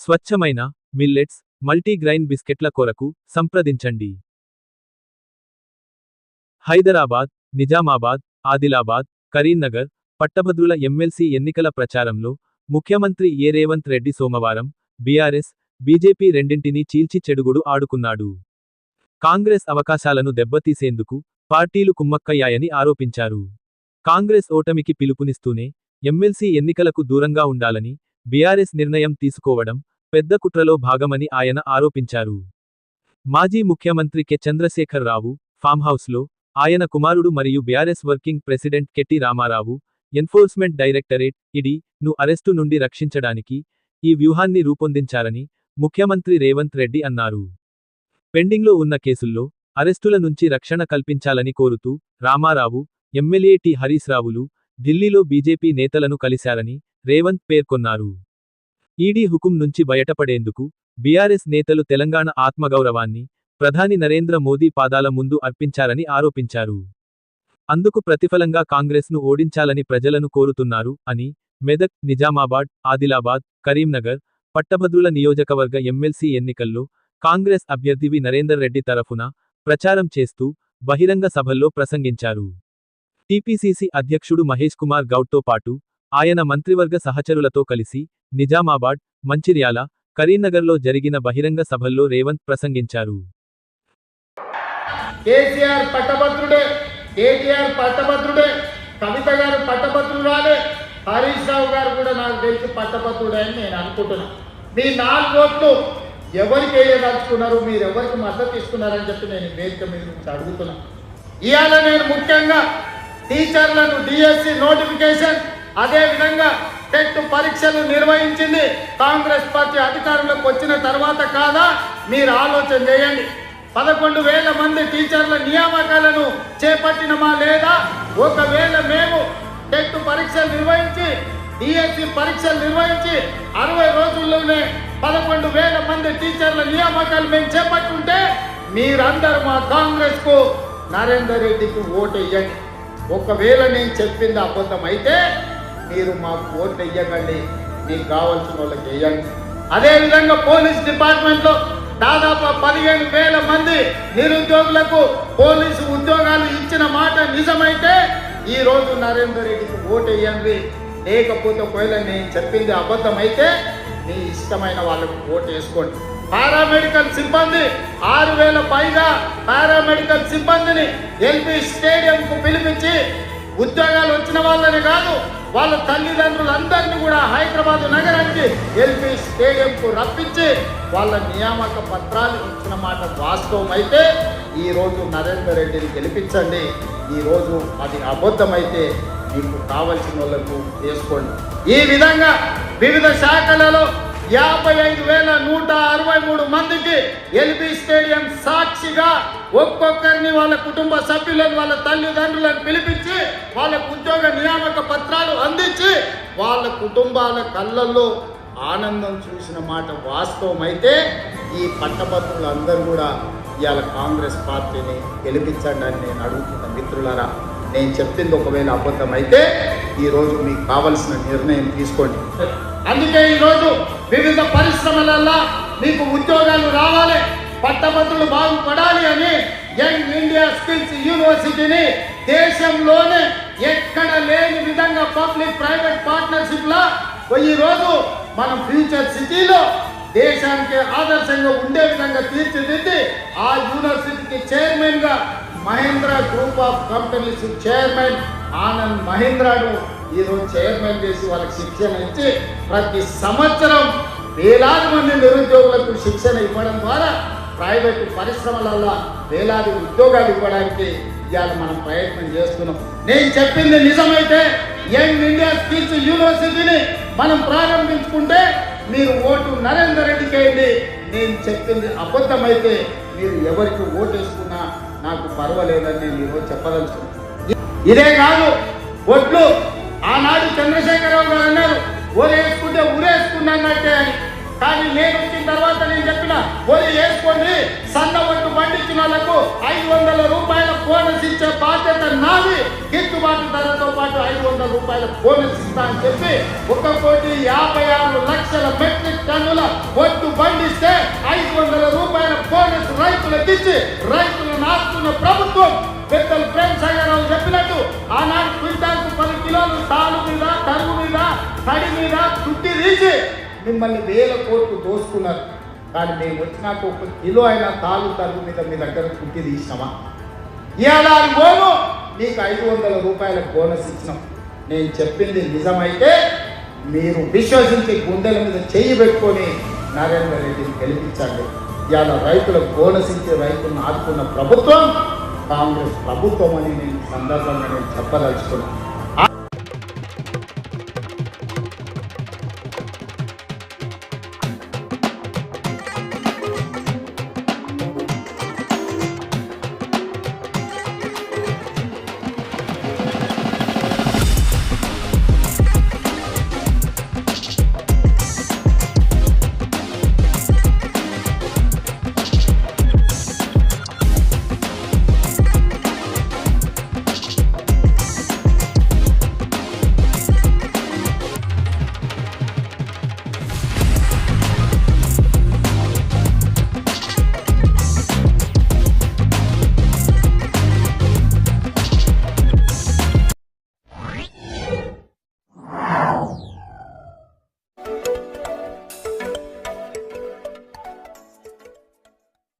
స్వచ్ఛమైన మిల్లెట్స్ మల్టీగ్రైన్ బిస్కెట్ల కొరకు సంప్రదించండి. హైదరాబాద్ నిజామాబాద్ ఆదిలాబాద్ కరీంనగర్ పట్టభద్రుల ఎమ్మెల్సీ ఎన్నికల ప్రచారంలో ముఖ్యమంత్రి ఏ. రేవంత్ రెడ్డి సోమవారం బీఆర్ఎస్ బీజేపీ రెండింటినీ చీల్చి చెడుగుడు ఆడుకున్నాడు. కాంగ్రెస్ అవకాశాలను దెబ్బతీసేందుకు పార్టీలు కుమ్మక్కయ్యాయని ఆరోపించారు. కాంగ్రెస్ ఓటమికి పిలుపునిస్తూనే ఎమ్మెల్సీ ఎన్నికలకు దూరంగా ఉండాలని బీఆర్ఎస్ నిర్ణయం తీసుకోవడం పెద్ద కుట్రలో భాగమని ఆయన ఆరోపించారు. మాజీ ముఖ్యమంత్రి కె. చంద్రశేఖర్ రావు ఫామ్హౌస్లో ఆయన కుమారుడు మరియు BRS working president KT Ramarao enforcement directorate ED ను అరెస్టు నుండి రక్షించడానికి ఈ వ్యూహాన్ని రూపొందించారని ముఖ్యమంత్రి రేవంత్ రెడ్డి అన్నారు. పెండింగ్లో ఉన్న కేసుల్లో అరెస్టుల నుంచి రక్షణ కల్పించాలని కోరుతూ రామారావు ఎమ్మెల్యే టి. హరీష్ రావులు ఢిల్లీలో బీజేపీ నేతలను కలిశారని రేవంత్ పేర్కొన్నారు. ఈడీ హుకుం నుంచి బయటపడేందుకు బీఆర్ఎస్ నేతలు తెలంగాణ ఆత్మగౌరవాన్ని ప్రధాని నరేంద్ర మోదీ పాదాల ముందు అర్పించారని ఆరోపించారు. అందుకు ప్రతిఫలంగా కాంగ్రెస్ను ఓడించాలని ప్రజలను కోరుతున్నారు అని మెదక్ నిజామాబాద్ ఆదిలాబాద్ కరీంనగర్ పట్టభద్రుల నియోజకవర్గ ఎమ్మెల్సీ ఎన్నికల్లో కాంగ్రెస్ అభ్యర్థి వి. నరేందర్ రెడ్డి తరఫున ప్రచారం చేస్తూ బహిరంగ సభల్లో ప్రసంగించారు. టీపీసీసీ అధ్యక్షుడు మహేష్ కుమార్ గౌడ్తో పాటు ఆయన మంత్రివర్గ సహచరులతో కలిసి నిజామాబాద్ మంచిర్యాల కరీంనగర్లో జరిగిన బహిరంగ సభల్లో రేవంత్ ప్రసంగించారు. కేసీఆర్ పట్టభద్రుడే కేటీఆర్ పట్టభద్రుడే కవిత గారు పట్టభద్రురాలే హరీష్ రావు గారు కూడా నాకు తెలిసి పట్టభద్రుడే అని నేను అనుకుంటున్నా. మీ నాలుగు ఓట్లు ఎవరికి వేయదలుచుకున్నారు మీరు ఎవరికి మద్దతు ఇస్తున్నారని చెప్పి నేను ఈ వేదిక మీద నుంచి అడుగుతున్నా. ఇవాళ నేను ముఖ్యంగా టీచర్లను డిఎస్సి నోటిఫికేషన్ అదే విధంగా టెట్ పరీక్షలు నిర్వహించింది కాంగ్రెస్ పార్టీ అధికారంలోకి వచ్చిన తర్వాత కాదా? మీరు ఆలోచన చేయండి. పదకొండు వేల మంది టీచర్ల నియామకాలను చేపట్టినమా లేదా? ఒకవేళ మేము టెట్ పరీక్షలు నిర్వహించి డిఎస్సి పరీక్షలు నిర్వహించి అరవై రోజుల్లోనే పదకొండు వేల మంది టీచర్ల నియామకాలు మేము చేపట్టుంటే మీరందరూ మా కాంగ్రెస్కు నరేందర్ రెడ్డికి ఓటు వేయండి ఒకవేళ నేను చెప్పింది అబద్ధం అయితే మీరు మాకు ఓట్లు వేయకండి మీకు కావాల్సిన వాళ్ళకి వేయండి అదేవిధంగా పోలీస్ డిపార్ట్మెంట్లో దాదాపు పదిహేను వేల మంది నిరుద్యోగులకు పోలీసు ఉద్యోగాలు ఇచ్చిన మాట నిజమైతే ఈ రోజు నరేందర్ రెడ్డికి ఓటు వేయండి. లేకపోతే ఒకవేళ నేను చెప్పింది అబద్ధమైతే మీ ఇష్టమైన వాళ్ళకు ఓటు వేసుకోండి. పారామెడికల్ సిబ్బంది ఆరు వేల పైగా పారామెడికల్ సిబ్బందిని ఎల్పి స్టేడియంకు పిలిపించి ఉద్యోగాలు వచ్చిన వాళ్ళని కాదు వాళ్ళ తల్లిదండ్రులందరినీ కూడా హైదరాబాద్ నగరానికి ఎల్పీ స్టేడియంకు రప్పించి వాళ్ళ నియామక పత్రాలు ఇచ్చిన మాట వాస్తవం అయితే ఈరోజు నరేందర్ రెడ్డిని గెలిపించండి. ఈరోజు అది అబద్ధమైతే మీకు కావలసిన వాళ్ళకు వేసుకోండి ఈ విధంగా వివిధ శాఖలలో యాభై ఐదు వేల నూట అరవై మూడు మందికి ఎల్బీ స్టేడియం సాక్షిగా ఒక్కొక్కరిని వాళ్ళ కుటుంబ సభ్యులను వాళ్ళ తల్లిదండ్రులను పిలిపించి వాళ్ళకు ఉద్యోగ నియామక పత్రాలు అందించి వాళ్ళ కుటుంబాల కళ్ళల్లో ఆనందం చూసిన మాట వాస్తవం అయితే ఈ పట్టభద్రులందరూ కూడా ఇవాళ కాంగ్రెస్ పార్టీని గెలిపించండి అని నేను అడుగుతున్న మిత్రులరా నేను చెప్పింది ఒకవేళ అబద్ధం అయితే ఈరోజు మీకు కావలసిన నిర్ణయం తీసుకోండి. అందుకే ఈరోజు వివిధ పరిశ్రమలల్లా మీకు ఉద్యోగాలు రావాలి పట్టభద్రులు బాగుపడాలి అని యంగ్ ఇండియా స్కిల్స్ యూనివర్సిటీని దేశంలోనే ఎక్కడ లేని విధంగా పబ్లిక్ ప్రైవేట్ పార్ట్నర్షిప్ లా మనం ఫ్యూచర్ సిటీలో దేశానికి ఆదర్శంగా ఉండే విధంగా తీర్చిదిద్ది ఆ యూనివర్సిటీకి చైర్మన్గా Mahindra group of companies chairman Anand మహేంద్రను ఈరోజు చైర్మన్ చేసి వాళ్ళకి శిక్షణ ఇచ్చి ప్రతి సంవత్సరం వేలాది మంది నిరుద్యోగులకు శిక్షణ ఇవ్వడం ద్వారా ప్రైవేటు పరిశ్రమలలో వేలాది ఉద్యోగాలు ఇవ్వడానికి ఇవాళ మనం ప్రయత్నం చేస్తున్నాం. నేను చెప్పింది నిజమైతే యంగ్ ఇండియా స్కిల్స్ యూనివర్సిటీని మనం ప్రారంభించుకుంటే మీరు ఓటు నరేందర్ రెడ్డికి అయింది నేను చెప్పింది అబద్ధమైతే మీరు ఎవరికి ఓటేసుకున్నా నాకు పర్వాలేదని నేను ఈరోజు చెప్పదలుచుకున్నాను. ఇదే కాదు ఒట్లు ఆనాడు చంద్రశేఖరరావు గారు అన్నారు ఓరు వేసుకుంటే ఊరేసుకున్నట్టే అని కానీ నేను వచ్చిన తర్వాత నేను చెప్పిన ఓలి వేసుకోండి. సన్న ఒట్టు పండించిన వాళ్ళకు ఐదు వందల రూపాయల బోనస్ ఇచ్చే బాధ్యత నాది. గిట్టుబాటు ధరతో పాటు ఐదు వందల రూపాయల బోనస్ ఇస్తా అని చెప్పి ఒక కోటి యాభై ఆరు లక్షల మెట్రిక్ టన్నుల ఒట్టు పండిస్తే ఐదు వందల రూపాయల బోనస్ రైతులకు ఇచ్చి రైతులను ఆస్తున్న ప్రభుత్వం పెద్దలు మిమ్మల్ని వేల కోట్లు దోసుకున్నారు కానీ మేము వచ్చినాక ఒక కిలో అయినా తాలు తరుగు మీద మీ దగ్గర కుట్టి తీసినామా? ఏడాది బోను నీకు ఐదు వందల రూపాయల బోనస్ ఇచ్చినాం. నేను చెప్పింది నిజమైతే మీరు విశ్వసించి గుండెల మీద చెయ్యి పెట్టుకొని నరేంద్ర రెడ్డిని గెలిపించండి. ఇవాళ రైతులకు బోనస్ ఇచ్చే రైతులను ఆదుకున్న ప్రభుత్వం కాంగ్రెస్ ప్రభుత్వం అని నేను సందర్భంగా నేను చెప్పదలుచుకున్నాను